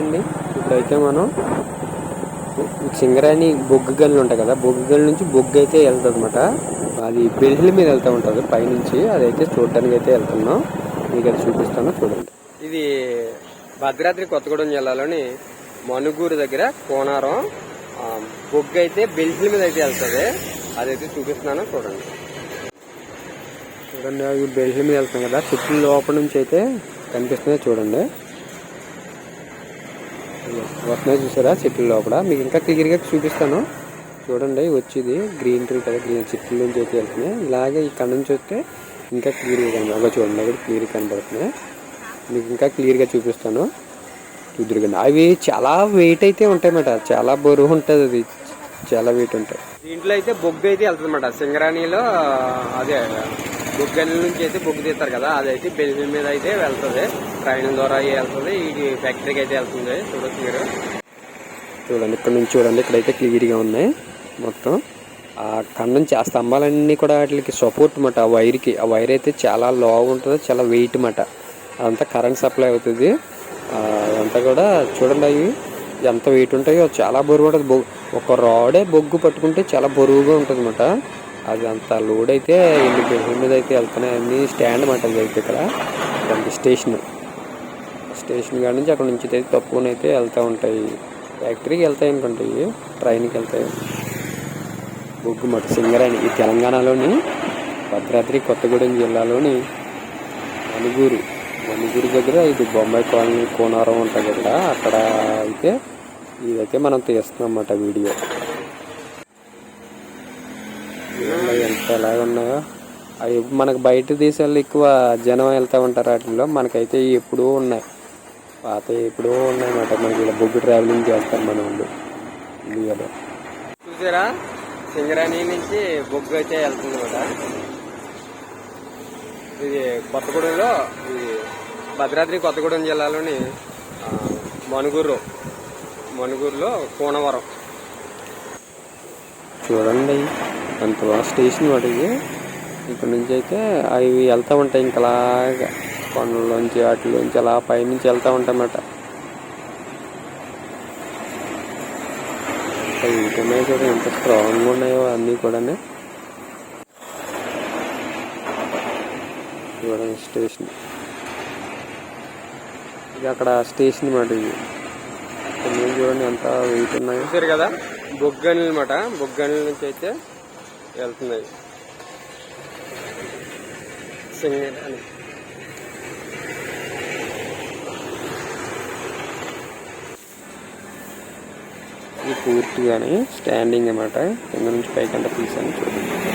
అండి ఇప్పుడైతే మనం సింగరాణి బొగ్గు గల్లు ఉంటాయి కదా బొగ్గు గల్లు నుంచి బొగ్గు అయితే వెళ్తుంది అనమాట అది బెల్ట్ల మీద వెళ్తూ ఉంటుంది పైనుంచి. అదైతే చూడటానికి అయితే వెళ్తున్నాం. మీకు అది చూపిస్తాను చూడండి. ఇది భద్రాద్రి కొత్తగూడెం జిల్లాలోని మనుగూరు దగ్గర కోనారం బొగ్గు అయితే బెల్ట్ల మీద అయితే వెళ్తుంది. అదైతే చూపిస్తున్నాను చూడండి. చూడండి అవి బెల్ట్ల మీద వెళ్తాం కదా చుట్టూ లోపల నుంచి అయితే కనిపిస్తున్నాయి చూడండి. వస్తున్నాయి చూసారా? చెట్ల లోపల. మీకు ఇంకా క్లియర్గా చూపిస్తాను. చూడండి వచ్చేది. గ్రీన్ ట్రీ కదా గ్రీన్ చెట్ల నుంచి అయితే వెళ్తున్నాయి. ఇలాగే ఇక్కడ నుంచి వస్తే ఇంకా క్లియర్గా కనబడుతుంది చూడండి అక్కడ క్లియర్గా కనబడుతున్నాయి. మీకు ఇంకా క్లియర్గా చూపిస్తాను. చూద్దరు అవి చాలా వెయిట్ అయితే ఉంటాయన్నమాట. చాలా బరువు ఉంటుంది అది. చాలా వెయిట్ ఉంటాయి. దీంట్లో అయితే బొగ్గు అయితే వెళ్తుంది అన్నమాట సింగరాణిలో అదే బొగ్గల నుంచి అయితే బొగ్గు తీస్తారు కదా అదైతే బెల్లి మీద అయితే వెళ్తుంది. ట్రైన్ ద్వారా వెళ్తుంది ఇది ఫ్యాక్టరీకి అయితే వెళ్తుంది. చూడొచ్చు మీరు. చూడండి ఇక్కడ నుంచి చూడండి ఇక్కడైతే క్లియర్గా ఉన్నాయి మొత్తం. ఆ కన్ను నుంచి ఆ స్తంభాలన్నీ కూడా వాటికి సపోర్ట్ అన్నమాట ఆ వైర్కి. ఆ వైర్ అయితే చాలా లో ఉంటుంది చాలా వెయిట్ అన్నమాట అదంతా కరెంట్ సప్లై అవుతుంది. అదంతా కూడా చూడండి అవి ఎంత వెయిట్ ఉంటాయో చాలా బరువు ఉంటుంది బొగ్గు ఒక రాడే బొగ్గు పట్టుకుంటే చాలా బరువుగా ఉంటుంది అనమాట అది అంత లోడ్ అయితే ఎన్ని బిల్డింగ్ మీద అయితే వెళ్తున్నాయి. అన్ని స్టాండ్ అన్నమాట అయితే ఇక్కడ. దానికి స్టేషన్. స్టేషన్ కాడ నుంచి అక్కడ నుంచి అయితే తప్పుకొని అయితే వెళ్తూ ఉంటాయి. ఫ్యాక్టరీకి వెళ్తాయి అనుకుంటాయి ట్రైన్కి వెళ్తాయి. బొగ్గు మట. సింగరాణి ఈ తెలంగాణలోని భద్రాద్రి కొత్తగూడెం జిల్లాలోని మనుగూరు మనుగూరు దగ్గర ఇది బొంబాయి కాలనీ కోనారం ఉంటుంది ఇక్కడ అక్కడ అయితే ఇదైతే మనం తీస్తున్నాం అన్నమాట వీడియో. ఎలాగ ఉన్నాయో. అవి మనకు బయట దేశాల్లో ఎక్కువ జనం వెళ్తూ ఉంటారు వాటిల్లో. మనకైతే ఎప్పుడూ ఉన్నాయి. పాత ఎప్పుడూ ఉన్నాయి అన్నమాట మనకి ఇలా బొగ్గు ట్రావెలింగ్ చేస్తారు మన వాళ్ళు. ఇండియాలో చూసారా? సింగరాణి నుంచి బొగ్గు అయితే వెళ్తుంది ఇది కొత్తగూడెంలో ఇది భద్రాద్రి కొత్తగూడెం జిల్లాలోని ఆ, మనుగూరు మనుగూరులో కోనవరం. చూడండి. అంత బాగా స్టేషన్ వాటికి ఇక్కడ నుంచి అయితే అవి వెళ్తూ ఉంటాయి ఇంకా అలాగా. కొండలోంచి వాటిలోంచి అలా పైనుంచి వెళ్తూ ఉంటాయి అన్నమాట వీటిన్నాయి కూడా ఎంత స్ట్రాంగ్గా ఉన్నాయో అన్నీ కూడా చూడండి స్టేషన్. ఇది అక్కడ స్టేషన్ మాట ఇది. చూడండి ఎంత వెయిట్ ఉన్నాయి. చూసారు కదా? బొగ్గని అనమాట బొగ్గని నుంచి అయితే వెళ్తున్నాయి సింగరాణి ఇది పూర్తిగానే స్టాండింగ్ అన్నమాట కింద నుంచి పైకంటే తీసాను చూడండి